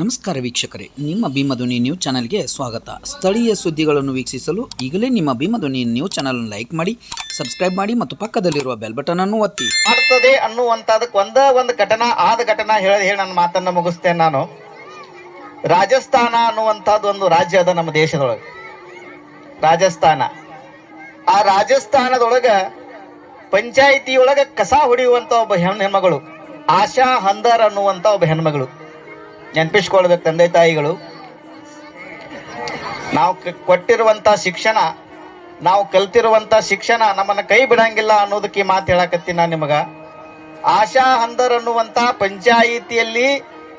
ನಮಸ್ಕಾರ ವೀಕ್ಷಕರೇ, ನಿಮ್ಮ ಭೀಮಧ್ವನಿ ನ್ಯೂಸ್ ಚಾನಲ್ಗೆ ಸ್ವಾಗತ. ಸ್ಥಳೀಯ ಸುದ್ದಿಗಳನ್ನು ವೀಕ್ಷಿಸಲು ಈಗಲೇ ನಿಮ್ಮ ಭೀಮಧ್ವನಿ ನ್ಯೂಸ್ ಚಾನಲ್ ಲೈಕ್ ಮಾಡಿ, ಸಬ್ಸ್ಕ್ರೈಬ್ ಮಾಡಿ ಮತ್ತು ಪಕ್ಕದಲ್ಲಿರುವ ಬೆಲ್ ಬಟನ್ ಅನ್ನು ಒತ್ತಿ. ಮಾಡ್ತದೆ ಅನ್ನುವಂಥದಕ್ಕೆ ಒಂದ ಒಂದು ಘಟನಾ, ಆದ ಘಟನಾ ಹೇಳಿ ಹೇಳಿ ನನ್ನ ಮಾತನ್ನ ಮುಗಿಸ್ತೇನೆ ನಾನು. ರಾಜಸ್ಥಾನ ಅನ್ನುವಂಥದ್ದು ಒಂದು ರಾಜ್ಯ ಅದ ನಮ್ಮ ದೇಶದೊಳಗೆ. ರಾಜಸ್ಥಾನ. ಆ ರಾಜಸ್ಥಾನದೊಳಗ ಪಂಚಾಯಿತಿಯೊಳಗ ಕಸ ಹೊಡೆಯುವಂತ ಒಬ್ಬ ಹೆಣ್ಣು ಹೆಣ್ಮಗಳು, ಆಶಾ ಹಂದರ್ ಅನ್ನುವಂತ ಒಬ್ಬ ಹೆಣ್ಮಗಳು. ನೆನ್ಪಿಸ್ಕೊಳ್ಬೇಕು ತಂದೆ ತಾಯಿಗಳು, ನಾವು ಕೊಟ್ಟಿರುವಂತ ಶಿಕ್ಷಣ, ನಾವು ಕಲ್ತಿರುವಂತ ಶಿಕ್ಷಣ ನಮ್ಮನ್ನ ಕೈ ಬಿಡಂಗಿಲ್ಲ ಅನ್ನೋದಕ್ಕೆ ಮಾತು ಹೇಳಕತ್ತೀನಿ ನಾನು ನಿಮಗ. ಆಶಾ ಹಂದರ್ ಅನ್ನುವಂತ ಪಂಚಾಯಿತಿಯಲ್ಲಿ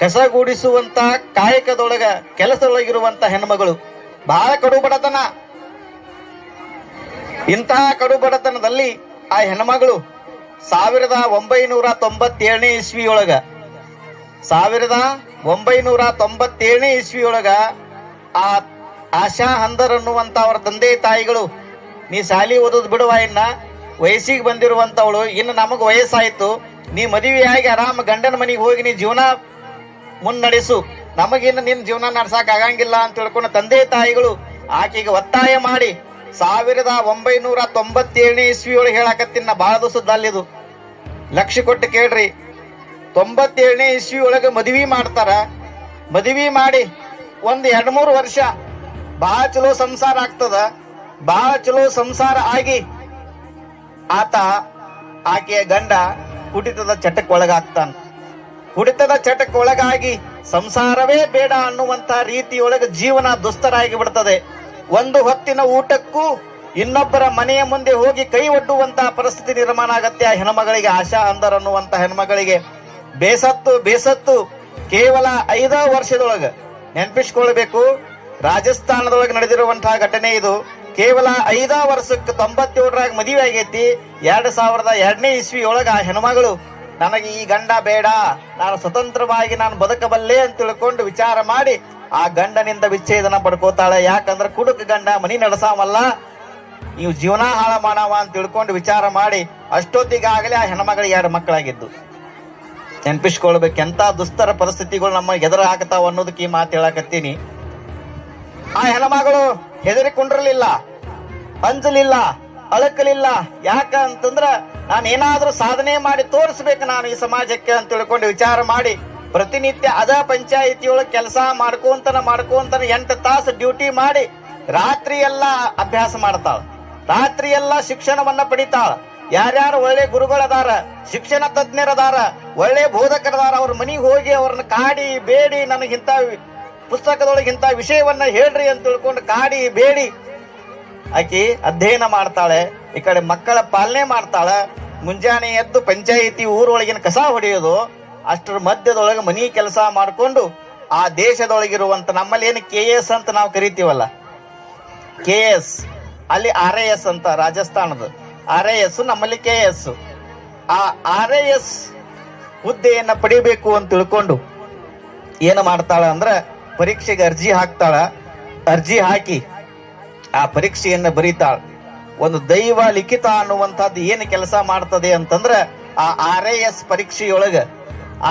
ಕಸಗೂಡಿಸುವಂತ ಕಾಯಕದೊಳಗ, ಕೆಲಸದೊಳಗಿರುವಂತ ಹೆಣ್ಮಗಳು. ಬಹಳ ಕಡು ಬಡತನ ಇಂತಹ ಕಡು ಬಡತನದಲ್ಲಿ ಆ ಹೆಣ್ಮಗಳು ಸಾವಿರದ ಒಂಬೈನೂರ ತೊಂಬತ್ತೇಳನೇ ಇಸ್ವಿಯೊಳಗ, ಸಾವಿರದ ಒಂಬೈನೂರ ತೊಂಬತ್ತೇಳನೇ ಇಸ್ವಿಯೊಳಗ ಆ ಆಶಾ ಹಂದರ್ ಅನ್ನುವಂತ ಅವರ ತಂದೆ ತಾಯಿಗಳು, ನೀ ಶಾಲಿ ಓದೋದು ಬಿಡುವ ಇನ್ನ, ವಯಸ್ಸಿಗೆ ಬಂದಿರುವಂತವಳು, ಇನ್ನು ನಮಗ್ ವಯಸ್ಸಾಯ್ತು, ನೀ ಮದುವೆಯಾಗಿ ಆರಾಮ ಗಂಡನ ಮನೆಗೆ ಹೋಗಿ ನೀ ಜೀವನ ಮುನ್ನಡೆಸು ನಮಗಿನ್ನು ನಿನ್ ಜೀವನ ನಡ್ಸಕ್ ಆಗಂಗಿಲ್ಲ ಅಂತ ತಿಳ್ಕೊಂಡು ತಂದೆ ತಾಯಿಗಳು, ಆಕೆಗೆ ಒತ್ತಾಯ ಮಾಡಿ, ಸಾವಿರದ ಒಂಬೈನೂರ ತೊಂಬತ್ತೇಳನೇ ಇಸ್ವಿಯೊಳಗೆ ಹೇಳಕತ್ತೀನಿ ನಾ ಬಹಳ ದಿವಸದಲ್ಲಿದು ಲಕ್ಷ ಕೊಟ್ಟು ಕೇಳ್ರಿ ತೊಂಬತ್ತೇಳನೇ ಇಸ್ವಿ ಒಳಗೆ ಮದುವೆ ಮಾಡ್ತಾರ. ಮದುವೆ ಮಾಡಿ ಒಂದ್ ಎರಡ್ ಮೂರು ವರ್ಷ ಬಹಳ ಚಲೋ ಸಂಸಾರ ಆಗ್ತದ. ಬಹಳ ಚಲೋ ಸಂಸಾರ ಆಗಿ ಆತ ಆಕೆಯ ಗಂಡ ಕುಡಿತದ ಚಟಕ್ ಒಳಗಾಗ್ತಾನ. ಕುಡಿತದ ಚಟಕ್ ಒಳಗಾಗಿ ಸಂಸಾರವೇ ಬೇಡ ಅನ್ನುವಂತ ರೀತಿಯೊಳಗೆ ಜೀವನ ದುಸ್ತರಾಗಿ ಬಿಡ್ತದೆ. ಒಂದು ಹೊತ್ತಿನ ಊಟಕ್ಕೂ ಇನ್ನೊಬ್ಬರ ಮನೆಯ ಮುಂದೆ ಹೋಗಿ ಕೈ ಒಡ್ಡುವಂತಹ ಪರಿಸ್ಥಿತಿ ನಿರ್ಮಾಣ ಆಗತ್ತೆ ಆ ಹೆಣ್ಮಗಳಿಗೆ ಆಶಾ ಅಂದರ್ ಅನ್ನುವಂತ ಹೆಣ್ಮಗಳಿಗೆ. ಬೇಸತ್ತು ಬೇಸತ್ತು ಕೇವಲ ಐದ ವರ್ಷದೊಳಗ. ನೆನಪಿಸ್ಕೊಳ್ಬೇಕು, ರಾಜಸ್ಥಾನದೊಳಗೆ ನಡೆದಿರುವಂತಹ ಘಟನೆ ಇದು. ಕೇವಲ ಐದ ವರ್ಷಕ್ಕೆ ತೊಂಬತ್ತೇಳರಾಗ ಮದುವೆ ಆಗೈತಿ. ಎರಡ್ ಸಾವಿರದ ಎರಡನೇ ಇಸ್ವಿ ಒಳಗ ಆ ಹೆಣ್ಮಗಳು, ನನಗೆ ಈ ಗಂಡ ಬೇಡ, ನಾನು ಸ್ವತಂತ್ರವಾಗಿ ನಾನು ಬದುಕಬಲ್ಲೆ ಅಂತ ತಿಳ್ಕೊಂಡು ವಿಚಾರ ಮಾಡಿ ಆ ಗಂಡನಿಂದ ವಿಚ್ಛೇದನ ಪಡ್ಕೋತಾಳೆ. ಯಾಕಂದ್ರೆ ಕುಡುಕ ಗಂಡ ಮನಿ ನಡೆಸಾವಲ್ಲ. ನೀವು ಜೀವನ ಹಾಳ ಮಾಡವ ಅಂತ ತಿಳ್ಕೊಂಡು ವಿಚಾರ ಮಾಡಿ, ಅಷ್ಟೊತ್ತಿಗಾಗಲೇ ಆ ಹೆಣ್ಮಗಳಿಗೆ ಎರಡು ಮಕ್ಕಳಾಗಿದ್ದು. ನೆನ್ಪಿಸ್ಕೊಳ್ಬೇಕು. ಎಂತ ದುಸ್ತರ ಪರಿಸ್ಥಿತಿಗಳು ನಮ್ಮ ಎದುರು ಹಾಕತಾವ ಅನ್ನೋದಕ್ಕೆ ಈ ಮಾತು ಹೇಳಕತ್ತೀನಿ. ಆ ಹೆಣ್ಮಗಳು ಹೆದರಿಕೊಂಡಿರ್ಲಿಲ್ಲ ಅಂಜಲಿಲ್ಲ, ಅಳಕಲಿಲ್ಲ. ಯಾಕ ಅಂತಂದ್ರ ನಾನು ಏನಾದ್ರೂ ಸಾಧನೆ ಮಾಡಿ ತೋರಿಸ್ಬೇಕು ನಾನು ಈ ಸಮಾಜಕ್ಕೆ ಅಂತ ತಿಳ್ಕೊಂಡು ವಿಚಾರ ಮಾಡಿ. ಪ್ರತಿನಿತ್ಯ ಅದ ಪಂಚಾಯಿತಿಯೊಳಗೆ ಕೆಲಸ ಮಾಡ್ಕೊಂತನ ಮಾಡ್ಕೊಂತನ ಎಂಟು ತಾಸು ಡ್ಯೂಟಿ ಮಾಡಿ ರಾತ್ರಿ ಎಲ್ಲ ಅಭ್ಯಾಸ ಮಾಡ್ತಾಳ. ರಾತ್ರಿ ಎಲ್ಲ ಶಿಕ್ಷಣವನ್ನ ಪಡಿತಾಳ. ಯಾರ್ಯಾರು ಒಳ್ಳೆ ಗುರುಗಳದಾರ, ಶಿಕ್ಷಣ ತಜ್ಞರದಾರ, ಒಳ್ಳೆ ಬೋಧಕರದಾರ, ಅವ್ರ ಮನೆಗೆ ಹೋಗಿ ಅವ್ರನ್ನ ಕಾಡಿ, ಬೇಡಿ ನನಗಿಂತ ಪುಸ್ತಕದೊಳಗೆ ಇಂಥ ವಿಷಯವನ್ನ ಹೇಳ್ರಿ ಅಂತ ತಿಳ್ಕೊಂಡು ಕಾಡಿ, ಬೇಡಿ. ಆಕಿ ಅಧ್ಯಯನ ಮಾಡ್ತಾಳೆ, ಈ ಕಡೆ ಮಕ್ಕಳ ಪಾಲನೆ ಮಾಡ್ತಾಳೆ, ಮುಂಜಾನೆ ಎದ್ದು ಪಂಚಾಯಿತಿ ಊರೊಳಗಿನ ಕಸ ಹೊಡೆಯೋದು, ಅಷ್ಟರ ಮಧ್ಯದೊಳಗೆ ಮನಿ ಕೆಲಸ ಮಾಡಿಕೊಂಡು, ಆ ದೇಶದೊಳಗಿರುವಂತ ನಮ್ಮಲ್ಲಿ ಏನು ಕೆ ಎಸ್ ಅಂತ ನಾವು ಕರಿತೀವಲ್ಲ? ಕೆ ಎಸ್, ಅಲ್ಲಿ ಆರ್ ಎ ಎಸ್ ಅಂತ ರಾಜಸ್ಥಾನದ. ಆರ್ ಐ ಎಸ್ ನಮ್ಮಲ್ಲಿ ಕೆ ಎಸ್ ಆ ಆರ್ ಐ ಎಸ್ ಹುದ್ದೆಯನ್ನ ಪಡಿಬೇಕು ಅಂತ ತಿಳ್ಕೊಂಡು ಏನು ಮಾಡ್ತಾಳ ಅಂದ್ರ ಪರೀಕ್ಷೆಗೆ ಅರ್ಜಿ ಹಾಕ್ತಾಳ. ಅರ್ಜಿ ಹಾಕಿ ಆ ಪರೀಕ್ಷೆಯನ್ನ ಬರೀತಾಳ. ಒಂದು ದೈವ ಲಿಖಿತ ಅನ್ನುವಂಥದ್ದು ಏನು ಕೆಲಸ ಮಾಡ್ತದೆ ಅಂತಂದ್ರ ಆ ಆರ್ ಐ ಎಸ್ ಪರೀಕ್ಷೆಯೊಳಗ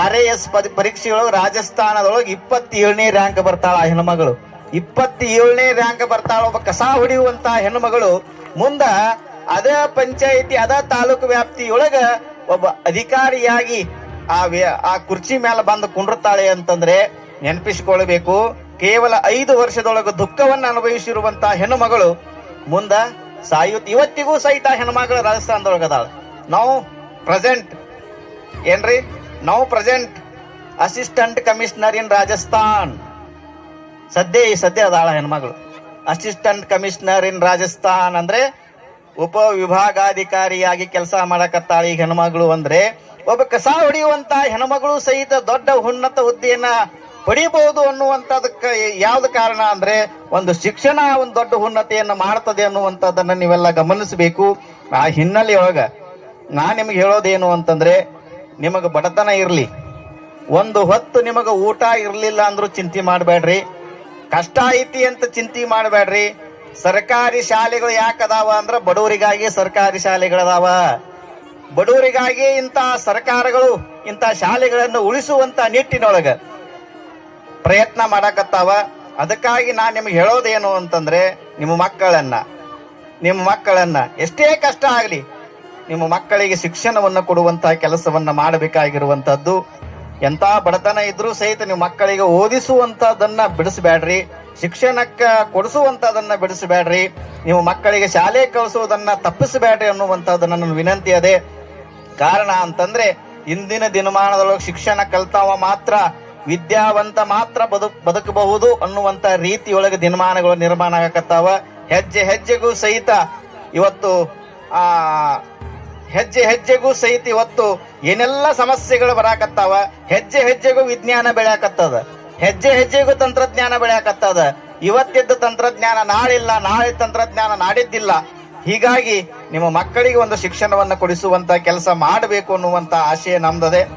ಆರ್ ಐ ಎಸ್ ಪರೀಕ್ಷೆಯೊಳಗ ರಾಜಸ್ಥಾನದೊಳಗೆ ಇಪ್ಪತ್ತೇಳನೇ ರ್ಯಾಂಕ್ ಬರ್ತಾಳ ಆ ಹೆಣ್ಮಗಳು. ಇಪ್ಪತ್ತೇಳನೇ ರ್ಯಾಂಕ್ ಬರ್ತಾಳ ಒಬ್ಬ ಕಸ ಹೊಡೆಯುವಂತ ಹೆಣ್ಮಗಳು ಮುಂದ ಅದ ಪಂಚಾಯಿತಿ, ಅದ ತಾಲೂಕು ವ್ಯಾಪ್ತಿಯೊಳಗ ಒಬ್ಬ ಅಧಿಕಾರಿಯಾಗಿ ಆ ಆ ಕುರ್ಚಿ ಮೇಲೆ ಬಂದು ಕುಂಡಿರ್ತಾಳೆ ಅಂತಂದ್ರೆ ನೆನಪಿಸಿಕೊಳ್ಳಬೇಕು ಕೇವಲ ಐದು ವರ್ಷದೊಳಗೆ ದುಃಖವನ್ನು ಅನುಭವಿಸಿರುವಂತಹ ಹೆಣ್ಣುಮಗಳು ಮುಂದ ಸಾಯುತ್. ಇವತ್ತಿಗೂ ಸಹಿತ ಹೆಣ್ಮಗಳು ರಾಜಸ್ಥಾನದೊಳಗ ನಾವು ಪ್ರೆಸೆಂಟ್ ಏನ್ರಿ? ನಾವು present assistant commissioner in Rajasthan ಸದ್ಯ ಈ ಸದ್ಯ ಅದಾಳ ಹೆಣ್ಮಗಳು. ಅಸಿಸ್ಟೆಂಟ್ ಕಮಿಷನರ್ ಇನ್ ರಾಜಸ್ಥಾನ್ ಅಂದ್ರೆ ಉಪ ವಿಭಾಗಾಧಿಕಾರಿಯಾಗಿ ಕೆಲಸ ಮಾಡಕತ್ತಾಳ ಈ ಹೆಣ್ಮಗಳು ಅಂದ್ರೆ, ಒಬ್ಬ ಕಸ ಹೊಡೆಯುವಂತ ಹೆಣ್ಮಗಳು ಸಹಿತ ದೊಡ್ಡ ಉನ್ನತ ಹುದ್ದೆಯನ್ನ ಪಡಿಬಹುದು ಅನ್ನುವಂಥದಕ್ಕೆ ಯಾವ್ದು ಕಾರಣ ಅಂದ್ರೆ, ಒಂದು ಶಿಕ್ಷಣ ಒಂದು ದೊಡ್ಡ ಉನ್ನತೆಯನ್ನು ಮಾಡ್ತದೆ ಅನ್ನುವಂಥದ್ದನ್ನ ನೀವೆಲ್ಲ ಗಮನಿಸಬೇಕು. ಆ ಹಿನ್ನೆಲೆಯೊಳಗ ನಾ ನಿಮ್ಗೆ ಹೇಳೋದೇನು ಅಂತಂದ್ರೆ, ನಿಮಗೆ ಬಡತನ ಇರಲಿ. ಒಂದು ಹೊತ್ತು ನಿಮಗೆ ಊಟ ಇರಲಿಲ್ಲ ಅಂದ್ರೂ ಚಿಂತೆ ಮಾಡಬೇಡ್ರಿ ಕಷ್ಟ ಐತಿ ಅಂತ ಚಿಂತೆ ಮಾಡಬೇಡ್ರಿ ಸರ್ಕಾರಿ ಶಾಲೆಗಳು ಯಾಕೆ ಅದಾವ ಅಂದ್ರ ಬಡವರಿಗಾಗಿ ಸರ್ಕಾರಿ ಶಾಲೆಗಳದಾವ ಬಡವರಿಗಾಗಿ ಇಂಥ ಸರ್ಕಾರಗಳು, ಇಂಥ ಶಾಲೆಗಳನ್ನು ಉಳಿಸುವಂತ ನಿಟ್ಟಿನೊಳಗ ಪ್ರಯತ್ನ ಮಾಡಕತ್ತಾವ. ಅದಕ್ಕಾಗಿ ನಾನು ನಿಮ್ಗೆ ಹೇಳೋದೇನು ಅಂತಂದ್ರೆ, ನಿಮ್ಮ ಮಕ್ಕಳನ್ನ ನಿಮ್ಮ ಮಕ್ಕಳನ್ನ ಎಷ್ಟೇ ಕಷ್ಟ ಆಗಲಿ, ನಿಮ್ಮ ಮಕ್ಕಳಿಗೆ ಶಿಕ್ಷಣವನ್ನು ಕೊಡುವಂತಹ ಕೆಲಸವನ್ನ ಮಾಡಬೇಕಾಗಿರುವಂತದ್ದು ಎಂತ ಬಡತನ ಇದ್ರೂ ಸಹಿತ ನಿಮ್ಮ ಮಕ್ಕಳಿಗೆ ಓದಿಸುವಂತದನ್ನ ಬಿಡಿಸಬೇಡ್ರಿ. ಶಿಕ್ಷಣಕ್ಕ ಕೊಡಿಸುವಂತದನ್ನ ಬಿಡಿಸಬೇಡ್ರಿ. ನೀವು ಮಕ್ಕಳಿಗೆ ಶಾಲೆ ಕಳಿಸುವುದನ್ನ ತಪ್ಪಿಸಬೇಡ್ರಿ ಅನ್ನುವಂಥದ್ದು ನನ್ನ ವಿನಂತಿ ಅದೇ. ಕಾರಣ ಅಂತಂದ್ರೆ, ಇಂದಿನ ದಿನಮಾನದೊಳಗೆ ಶಿಕ್ಷಣ ಕಲ್ತಾವ ಮಾತ್ರ, ವಿದ್ಯಾವಂತ ಮಾತ್ರ ಬದುಕ್, ಬದುಕಬಹುದು ಅನ್ನುವಂತ ರೀತಿಯೊಳಗೆ ದಿನಮಾನಗಳು ನಿರ್ಮಾಣ ಆಗಕತ್ತಾವ. ಹೆಜ್ಜೆ ಹೆಜ್ಜೆಗೂ ಸಹಿತ ಇವತ್ತು, ಆ, ಹೆಜ್ಜೆ ಹೆಜ್ಜೆಗೂ ಸಹಿತ ಇವತ್ತು ಏನೆಲ್ಲ ಸಮಸ್ಯೆಗಳು ಬರಾಕತ್ತಾವ, ಹೆಜ್ಜೆ ಹೆಜ್ಜೆಗೂ ವಿಜ್ಞಾನ ಬೆಳೆಯಾಕತ್ತದ. ಹೆಜ್ಜೆ ಹೆಜ್ಜೆಗೂ ತಂತ್ರಜ್ಞಾನ ಬೆಳೆಯಕತ್ತದ. ಇವತ್ತಿದ್ದ ತಂತ್ರಜ್ಞಾನ ನಾಳಿಲ್ಲ, ನಾಳೆ ತಂತ್ರಜ್ಞಾನ ನಾಡಿದ್ದಿಲ್ಲ. ಹೀಗಾಗಿ ನಿಮ್ಮ ಮಕ್ಕಳಿಗೆ ಒಂದು ಶಿಕ್ಷಣವನ್ನು ಕೊಡಿಸುವಂತ ಕೆಲಸ ಮಾಡಬೇಕು ಅನ್ನುವಂತ ಆಶಯ ನಮ್ದದೆ.